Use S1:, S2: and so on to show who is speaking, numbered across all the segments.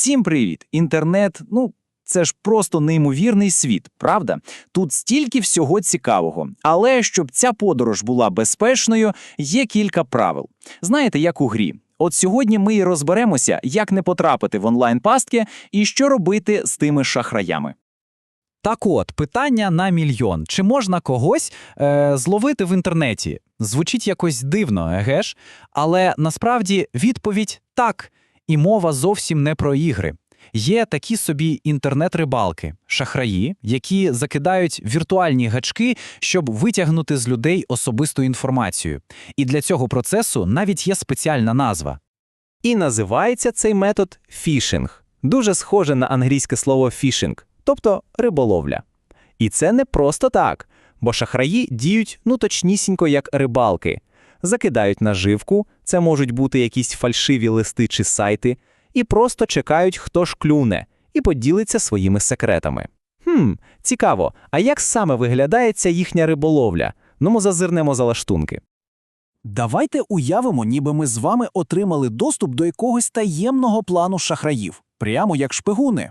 S1: Всім привіт! Інтернет, ну. Це ж просто неймовірний світ, правда? Тут стільки всього цікавого. Але щоб ця подорож була безпечною, є кілька правил. Знаєте, як у грі. От сьогодні ми і розберемося, як не потрапити в онлайн-пастки і що робити з тими шахраями.
S2: Так от, питання на мільйон. Чи можна когось е, зловити в інтернеті? Звучить якось дивно, еге ж? Але насправді відповідь так. І мова зовсім не про ігри. Є такі собі інтернет-рибалки, шахраї, які закидають віртуальні гачки, щоб витягнути з людей особисту інформацію. І для цього процесу навіть є спеціальна назва.
S3: І називається цей метод фішинг. Дуже схоже на англійське слово фішинг, тобто риболовля. І це не просто так, бо шахраї діють ну точнісінько як рибалки. Закидають наживку, це можуть бути якісь фальшиві листи чи сайти, і просто чекають, хто ж клюне, і поділиться своїми секретами. Хм, цікаво, а як саме виглядає ця їхня риболовля? Ну, ми зазирнемо за лаштунки.
S4: Давайте уявимо, ніби ми з вами отримали доступ до якогось таємного плану шахраїв, прямо як шпигуни.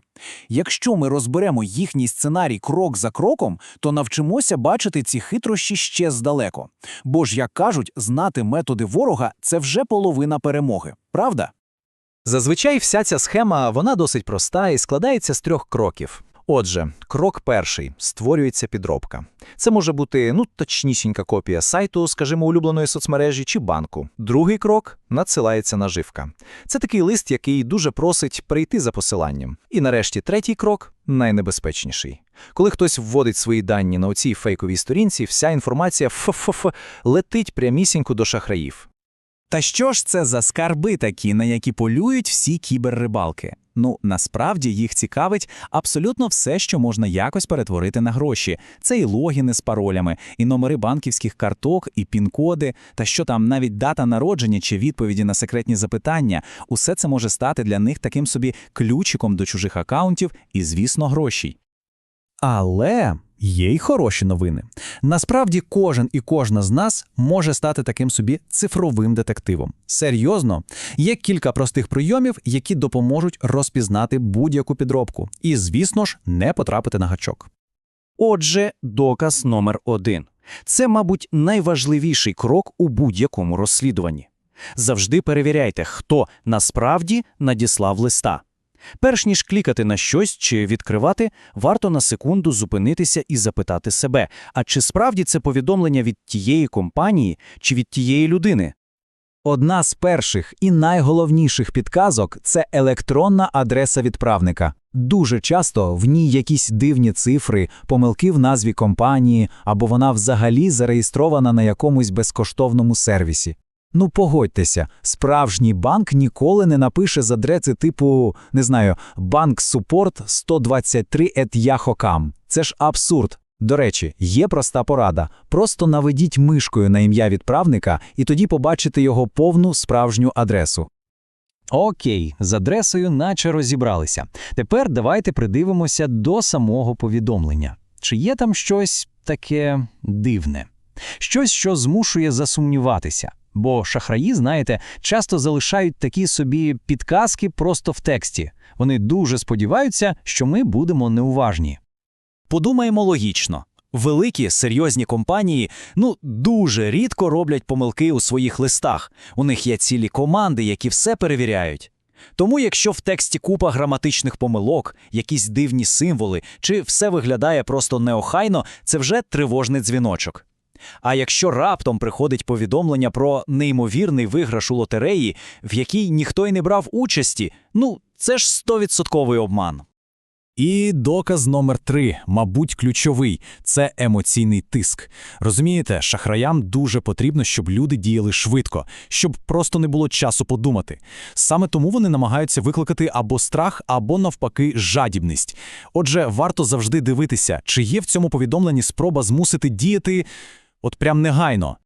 S4: Якщо ми розберемо їхній сценарій крок за кроком, то навчимося бачити ці хитрощі ще здалеко. Бо ж, як кажуть, знати методи ворога це вже половина перемоги, правда?
S3: Зазвичай вся ця схема вона досить проста і складається з трьох кроків. Отже, крок перший створюється підробка. Це може бути ну точнісінька копія сайту, скажімо, улюбленої соцмережі чи банку. Другий крок надсилається наживка. Це такий лист, який дуже просить прийти за посиланням. І нарешті третій крок найнебезпечніший. Коли хтось вводить свої дані на оцій фейковій сторінці, вся інформація ф летить прямісінько до шахраїв.
S4: Та що ж це за скарби такі, на які полюють всі кіберрибалки? Ну, насправді їх цікавить абсолютно все, що можна якось перетворити на гроші. Це і логіни з паролями, і номери банківських карток, і пін-коди, та що там навіть дата народження чи відповіді на секретні запитання. Усе це може стати для них таким собі ключиком до чужих акаунтів і, звісно, грошей. Але є й хороші новини. Насправді, кожен і кожна з нас може стати таким собі цифровим детективом. Серйозно, є кілька простих прийомів, які допоможуть розпізнати будь-яку підробку, і, звісно ж, не потрапити на гачок.
S1: Отже, доказ номер один. Це, мабуть, найважливіший крок у будь-якому розслідуванні. Завжди перевіряйте, хто насправді надіслав листа. Перш ніж клікати на щось чи відкривати, варто на секунду зупинитися і запитати себе, а чи справді це повідомлення від тієї компанії чи від тієї людини?
S4: Одна з перших і найголовніших підказок це електронна адреса відправника. Дуже часто в ній якісь дивні цифри, помилки в назві компанії, або вона взагалі зареєстрована на якомусь безкоштовному сервісі. Ну погодьтеся, справжній банк ніколи не напише з адреси типу, не знаю, банк супорт 123 yahoo.com. Це ж абсурд. До речі, є проста порада. Просто наведіть мишкою на ім'я відправника і тоді побачите його повну справжню адресу.
S2: Окей, з адресою наче розібралися. Тепер давайте придивимося до самого повідомлення. Чи є там щось таке дивне? Щось, що змушує засумніватися. Бо шахраї, знаєте, часто залишають такі собі підказки просто в тексті. Вони дуже сподіваються, що ми будемо неуважні.
S1: Подумаємо логічно. Великі серйозні компанії ну дуже рідко роблять помилки у своїх листах. У них є цілі команди, які все перевіряють. Тому, якщо в тексті купа граматичних помилок, якісь дивні символи, чи все виглядає просто неохайно, це вже тривожний дзвіночок. А якщо раптом приходить повідомлення про неймовірний виграш у лотереї, в якій ніхто й не брав участі, ну це ж стовідсотковий обман.
S4: І доказ номер три, мабуть, ключовий це емоційний тиск. Розумієте, шахраям дуже потрібно, щоб люди діяли швидко, щоб просто не було часу подумати. Саме тому вони намагаються викликати або страх, або навпаки жадібність. Отже, варто завжди дивитися, чи є в цьому повідомленні спроба змусити діяти от прям негайно.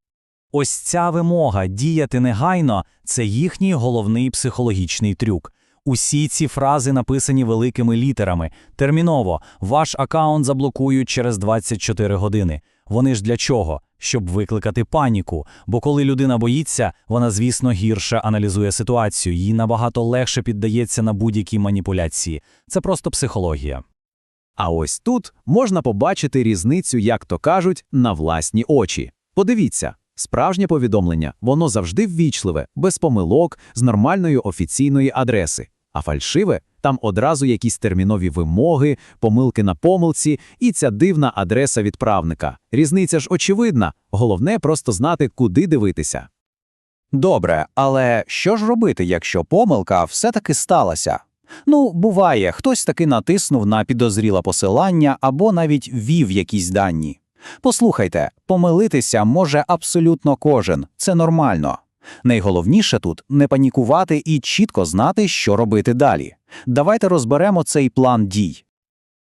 S1: Ось ця вимога діяти негайно це їхній головний психологічний трюк. Усі ці фрази написані великими літерами. Терміново, ваш аккаунт заблокують через 24 години. Вони ж для чого? Щоб викликати паніку. Бо коли людина боїться, вона, звісно, гірше аналізує ситуацію, їй набагато легше піддається на будь-які маніпуляції. Це просто психологія.
S3: А ось тут можна побачити різницю, як то кажуть, на власні очі. Подивіться, справжнє повідомлення, воно завжди ввічливе, без помилок, з нормальної офіційної адреси. А фальшиве там одразу якісь термінові вимоги, помилки на помилці і ця дивна адреса відправника. Різниця ж очевидна, головне просто знати, куди дивитися.
S2: Добре, але що ж робити, якщо помилка все-таки сталася? Ну, буває, хтось таки натиснув на підозріле посилання або навіть ввів якісь дані. Послухайте, помилитися може абсолютно кожен, це нормально. Найголовніше тут не панікувати і чітко знати, що робити далі. Давайте розберемо цей план дій.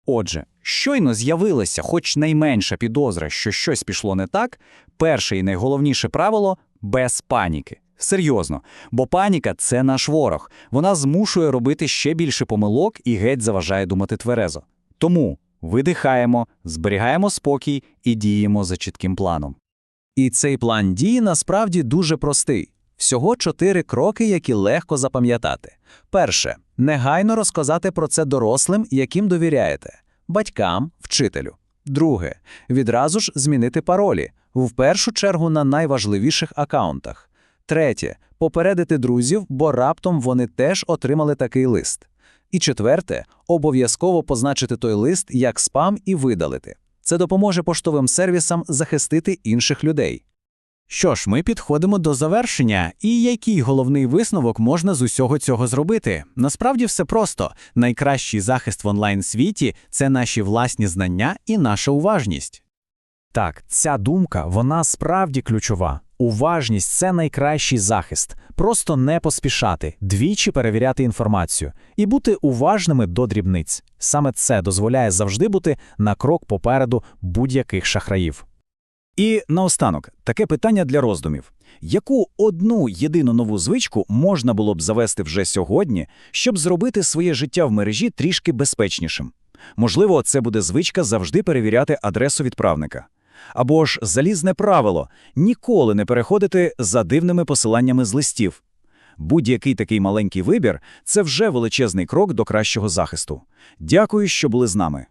S2: Отже, щойно з'явилася хоч найменша підозра, що щось пішло не так, перше і найголовніше правило без паніки. Серйозно, бо паніка це наш ворог. Вона змушує робити ще більше помилок і геть заважає думати тверезо. Тому видихаємо, зберігаємо спокій і діємо за чітким планом.
S3: І цей план дій насправді дуже простий. Всього чотири кроки, які легко запам'ятати. Перше негайно розказати про це дорослим, яким довіряєте батькам, вчителю. Друге відразу ж змінити паролі, в першу чергу на найважливіших акаунтах. Третє попередити друзів, бо раптом вони теж отримали такий лист. І четверте обов'язково позначити той лист як спам і видалити. Це допоможе поштовим сервісам захистити інших людей.
S1: Що ж, ми підходимо до завершення. І який головний висновок можна з усього цього зробити? Насправді все просто. Найкращий захист в онлайн-світі це наші власні знання і наша уважність. Так, ця думка, вона справді ключова. Уважність це найкращий захист. Просто не поспішати, двічі перевіряти інформацію і бути уважними до дрібниць. Саме це дозволяє завжди бути на крок попереду будь-яких шахраїв. І наостанок, таке питання для роздумів. Яку одну єдину нову звичку можна було б завести вже сьогодні, щоб зробити своє життя в мережі трішки безпечнішим? Можливо, це буде звичка завжди перевіряти адресу відправника. Або ж залізне правило ніколи не переходити за дивними посиланнями з листів. Будь-який такий маленький вибір це вже величезний крок до кращого захисту. Дякую, що були з нами.